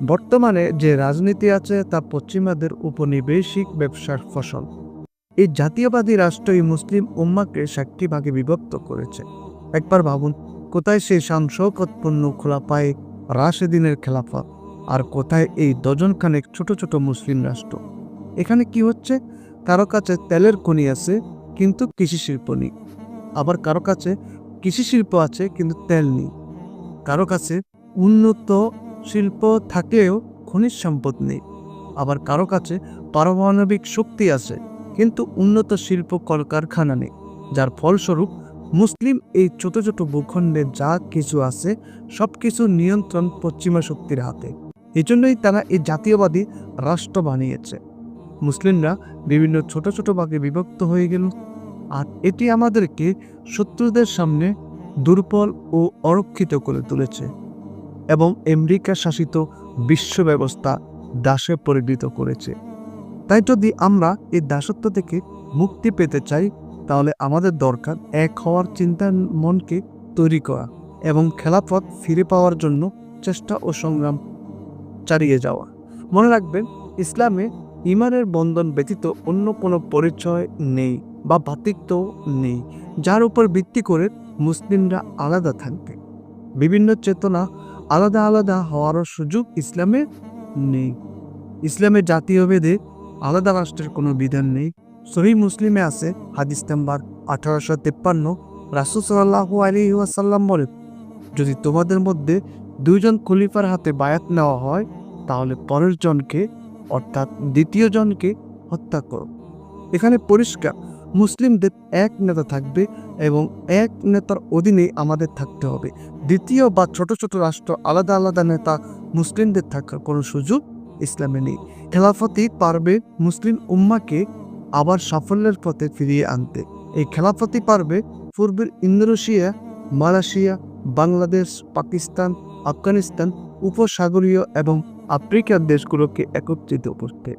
বর্তমানে যে রাজনীতি আছে তা পশ্চিমাদের উপনিবেশিক ব্যবসার ফসল। এই জাতীয়বাদী রাষ্ট্রই মুসলিম উম্মাকে সাতটি ভাগে বিভক্ত করেছে। একবার ভাবুন, কোথায় সেই শানশৌকতপূর্ণ খোলা পায়ে রাশেদিনের খেলাফত আর কোথায় এই ডজনখানেক ছোট ছোট মুসলিম রাষ্ট্র? এখানে কি হচ্ছে? কারও কাছে তেলের খনি আছে, কিন্তু কৃষি শিল্প নেই। আবার কারও কাছে কৃষি শিল্প আছে, কিন্তু তেল নেই। কারও কাছে উন্নত শিল্প থাকলেও খনিজ সম্পদ নেই। আবার কারও কাছে পারমাণবিক শক্তি আছে, কিন্তু উন্নত শিল্প কলকারখানা নেই। যার ফলস্বরূপ মুসলিম এই ছোট ছোট ভূখণ্ডে যা কিছু আছে সব কিছু নিয়ন্ত্রণ পশ্চিমা শক্তির হাতে। এজন্যই তারা এই জাতীয়বাদী রাষ্ট্র বানিয়েছে। মুসলিমরা বিভিন্ন ছোট ছোট ভাগে বিভক্ত হয়ে গেল। আর এটি আমাদেরকে শত্রুদের সামনে দুর্বল ও অরক্ষিত করে তুলেছে। এবং আমেরিকা শাসিত বিশ্ব ব্যবস্থা দাসে পরিণত করেছে। তাই যদি আমরা এই দাসত্ব থেকে মুক্তি পেতে চাই, তাহলে আমাদের দরকার এক হওয়ার চিন্তার মনকে তৈরি করা এবং খেলাপথ ফিরে পাওয়ার জন্য চেষ্টা ও সংগ্রাম চালিয়ে যাওয়া। মনে রাখবেন, ইসলামে ইমানের বন্ধন ব্যতীত অন্য কোনো পরিচয় নেই বা ভাতৃত্ব নেই, যার উপর ভিত্তি করে মুসলিমরা আলাদা থাকবে। বিভিন্ন চেতনা আলাদা আলাদা হওয়ারও সুযোগ ইসলামে নেই। ইসলামের জাতীয় ভেদে আলাদা রাষ্ট্রের কোনো বিধান নেই। সহি মুসলিমে আছে হাদিস নাম্বার আঠারোশো তেপ্পান্ন। রাসুল সাল্লাহ আলী ওয়াসাল্লাম বলেন, যদি তোমাদের মধ্যে দুইজন খলিফার হাতে বায়াত নেওয়া হয়, তাহলে পরের জনকে, অর্থাৎ দ্বিতীয় জনকে, হত্যা করো। এখানে পরিষ্কার মুসলিমদের এক নেতা থাকবে এবং এক নেতার অধীনে আমাদের থাকতে হবে। দ্বিতীয় বা ছোট ছোট রাষ্ট্র আলাদা আলাদা নেতা মুসলিমদের থাকার কোনো সুযোগ ইসলামে নেই। খেলাফতই পারবে মুসলিম উম্মাকে আবার সাফল্যের পথে ফিরিয়ে আনতে। এই খেলাফতই পারবে পূর্বের ইন্দোনেশিয়া, মালয়েশিয়া, বাংলাদেশ, পাকিস্তান, আফগানিস্তান, উপসাগরীয় এবং আফ্রিকার দেশগুলোকে একত্রিত করতে।